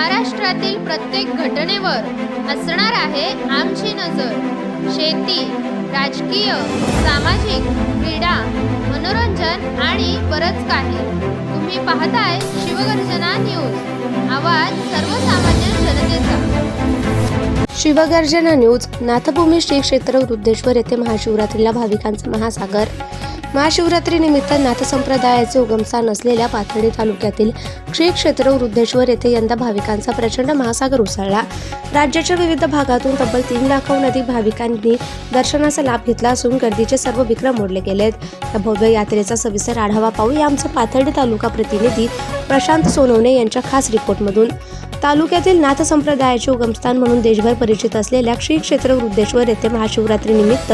महाराष्ट्रातील प्रत्येक घटनेवर असणार आहे आमची नजर. शेती राजकीय सामाजिक क्रीडा मनोरंजन आणि बरंच काही. तुम्ही पाहताय शिवगर्जना न्यूज. आवाज सर्वसामान्य जनतेचा. शिवगर्जना न्यूज नाथभूमी श्री क्षेत्र वृद्धेश्वर येथे महाशिवरात्रीला भाविकांचा महासागर. महाशिवरात्रीनिमित्त नाथसंप्रदायाचे उगमस्थान असलेल्या पाथर्डी तालुक्यातील श्री क्षेत्र वृद्धेश्वर येथे यंदा भाविकांचा प्रचंड महासागर उसळला. राज्याच्या विविध भागातून तब्बल तीन लाखाहून अधिक भाविकांनी दर्शनाचा लाभ घेतला असून गर्दीचे सर्व विक्रम मोडले गेलेत. या भव्य यात्रेचा सविस्तर आढावा पाहूया आमचा पाथर्डी तालुका प्रतिनिधी प्रशांत सोनवणे यांच्या खास रिपोर्टमधून. तालुक्यातील नाथ संप्रदायाचे उगमस्थान म्हणून देशभर परिचित असलेल्या श्री क्षेत्र वृद्धेश्वर येथे महाशिवरात्रीनिमित्त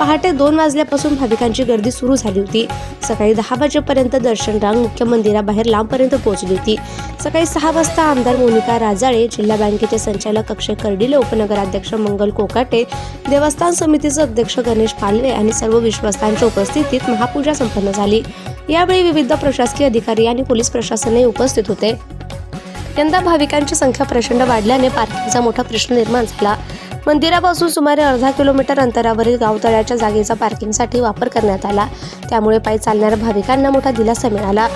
पहाटे दोन वाजल्यापासून भाविकांची गर्दी सुरू झाली होती. सकाळी दहा वाजेपर्यंत दर्शन रांग मुख्य मंदिराबाहेर लांबपर्यंत पोहोचली होती. सकाळी सहा वाजता आमदार मोनिका राजाळे जिल्हा बँकेचे संचालक अक्षय कर्डिले उपनगराध्यक्ष मंगल कोकाटे देवस्थान समितीचे अध्यक्ष गणेश पालवे आणि सर्व विश्वस्तांच्या उपस्थितीत महापूजा संपन्न झाली. यावेळी विविध प्रशासकीय अधिकारी आणि पोलीस प्रशासनही उपस्थित होते. यंदा भाविकांची संख्या प्रचंड वाढल्याने पार्किंगचा मोठा प्रश्न निर्माण झाला. मंदिरापासून सुमारे अर्धा किलोमीटर अंतरावरील गावतळ्याच्या जागेचा पार्किंगसाठी वापर करण्यात आला. त्यामुळे पायी चालणाऱ्या भाविकांना मोठा दिलासा मिळाला.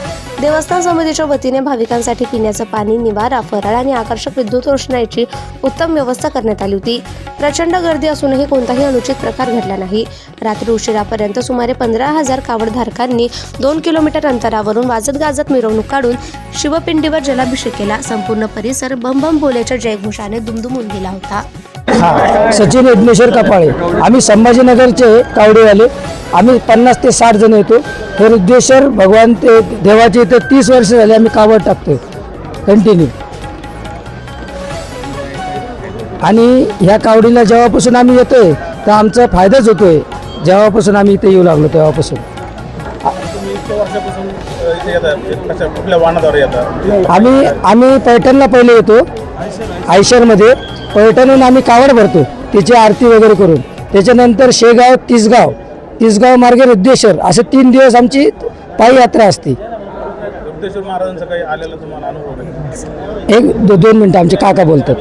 देवस्थान समितीच्या वतीने भाविकांसाठी पिण्याचं पाणी निवारा फराळ आणि आकर्षक विद्युत रोषणाईची उत्तम व्यवस्था करण्यात आली होती. प्रचंड गर्दी असूनही कोणताही अनुचित प्रकार घडला नाही. रात्री उशिरापर्यंत सुमारे पंधरा हजार कावडधारकांनी दोन किलोमीटर अंतरावरून वाजत गाजत मिरवणूक काढून शिवपिंडीवर जलाभिषेक केला. संपूर्ण परिसर बम बम बोल्याच्या जयघोषाने दुमदुमून गेला होता. हा. सचिन यज्ञेश्वर कपाळे. आम्ही संभाजीनगरचे कावडेवाले. आम्ही पन्नास ते साठ जण येतो. हे रुद्रेश्वर भगवान ते देवाचे इथं तीस वर्ष झाले आम्ही कावड टाकतो कंटिन्यू आणि ह्या कावडीला जेव्हापासून आम्ही येतोय तर आमचा फायदाच होतोय. जेव्हापासून आम्ही इथे येऊ लागलो तेव्हापासून. आम्ही आम्ही पैठणला पहिले येतो. आयशरमध्ये. पैठणहून आम्ही कावड भरतो तिची आरती वगैरे करून. त्याच्यानंतर शेगाव तिसगाव. तिसगाव मार्गे रुद्देश्वर असे तीन दिवस आमची पायी यात्रा असते. रुद्रेश्वर महाराजांचा काही आलेला तुम्हाला अनुभव आहे? एक दो दोन मिनटं आमचे काका बोलतात.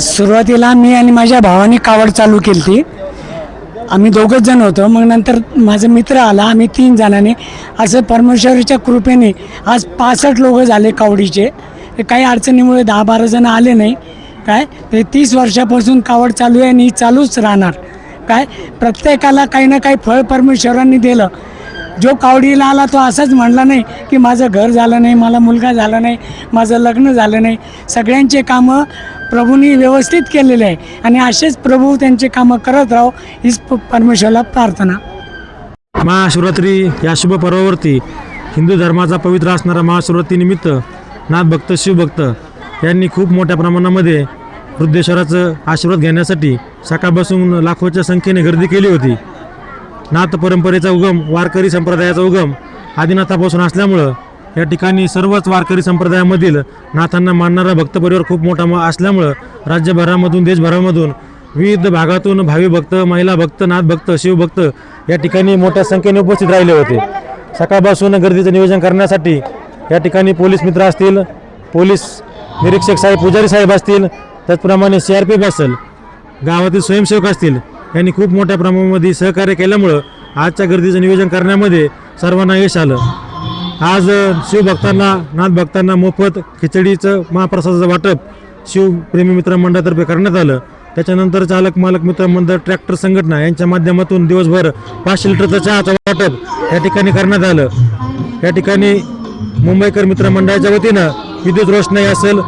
सुरुवातीला मी आणि माझ्या भावाने कावड चालू केली ती आम्ही दोघंच जण होतो. मग नंतर माझा मित्र आला. आम्ही तीन जणांनी असं परमेश्वरीच्या कृपेने आज पासष्ट लोक झाले कावडीचे. हे काही अडचणीमुळे दहा बारा जण आले नाही. काय? ते तीस वर्षापासून कावड चालू आहे आणि ही चालूच राहणार. काय? प्रत्येकाला काही ना काही फळ परमेश्वरांनी दिलं. जो कावडीला आला तो असाच म्हणला नाही की माझं घर झालं नाही मला मुलगा झाला नाही माझं लग्न झालं नाही. सगळ्यांचे कामं प्रभूंनी व्यवस्थित केलेले आहे. आणि असेच प्रभू त्यांचे कामं करत राहो हीच प- प्रार्थना. महाशिवरात्री या शुभ पर्वावरती हिंदू धर्माचा पवित्र असणारा महाशिवरात्रीनिमित्त नाथभक्त शिवभक्त यांनी खूप मोठ्या प्रमाणामध्ये वृद्धेश्वराचं आशीर्वाद घेण्यासाठी सकाळपासून लाखोच्या संख्येने गर्दी केली होती. नाथ परंपरेचा उगम वारकरी संप्रदायाचा उगम आदिनाथापासून असल्यामुळं या ठिकाणी सर्वच वारकरी संप्रदायामधील नाथांना मानणारा भक्तपरिवार खूप मोठा म- असल्यामुळं राज्यभरामधून देशभरामधून विविध भागातून भावी भक्त महिला भक्त नाथ भक्त शिवभक्त या ठिकाणी मोठ्या संख्येने उपस्थित राहिले होते. सकाळपासून गर्दीचं नियोजन करण्यासाठी या ठिकाणी पोलीस मित्र असतील पोलीस निरीक्षक साहेब पुजारी साहेब असतील त्याचप्रमाणे सी आर पी एफ असेल गावातील स्वयंसेवक असतील यांनी खूप मोठ्या प्रमाणामध्ये सहकार्य केल्यामुळं आजच्या गर्दीचं नियोजन करण्यामध्ये सर्वांना यश आलं. आज अ, शिवभक्तांना नाथभक्तांना मोफत खिचडीचं महाप्रसादाचं वाटप शिवप्रेमी मित्रमंडळातर्फे करण्यात आलं. त्याच्यानंतर चालक मालक मित्र मंडळ ट्रॅक्टर संघटना यांच्या माध्यमातून दिवसभर पाचशे लिटरचं चहाचं वाटप या ठिकाणी करण्यात आलं. या ठिकाणी मुंबईकर मित्र मंडळाच्या वतीनं विद्युत रोषणाई असेल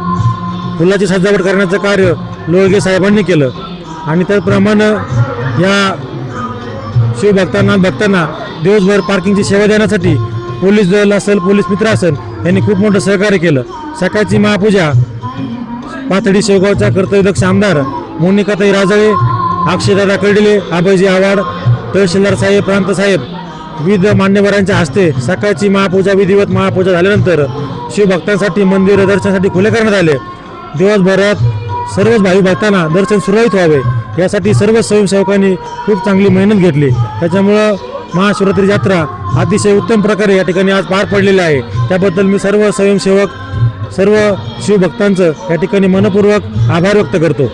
फुलाची सजावट करण्याचं कार्य लोळगे साहेबांनी केलं. आणि त्याचप्रमाणे या शिवभक्तांना भक्तांना दिवसभर पार्किंगची सेवा देण्यासाठी पोलीस दल असेल पोलीस मित्र असेल यांनी खूप मोठं सहकार्य केलं. सकाळची महापूजा पाथडी शेवगावच्या कर्तव्यदक्ष आमदार मोनिकाताई राजळे अक्षयदादा कर्डिले आबाजी आव्हाड तहसीलदार साहेब प्रांत साहेब विविध मान्यवरांच्या हस्ते सकाळची महापूजा विधिवत महापूजा झाल्यानंतर शिवभक्तांसाठी मंदिर दर्शनासाठी खुले करण्यात आले. दिवसभरात सर्वच भाविक भक्तांना दर्शन सुरळीत व्हावे. यासाठी सर्व स्वयंसेवकांनी खूप चांगली मेहनत घेतली. त्याच्यामुळं महाशिवरात्री यात्रा अतिशय उत्तम प्रकारे या ठिकाणी आज पार पडलेली आहे. त्याबद्दल मी सर्व स्वयंसेवक सर्व शिवभक्तांचं या ठिकाणी मनपूर्वक आभार व्यक्त करतो.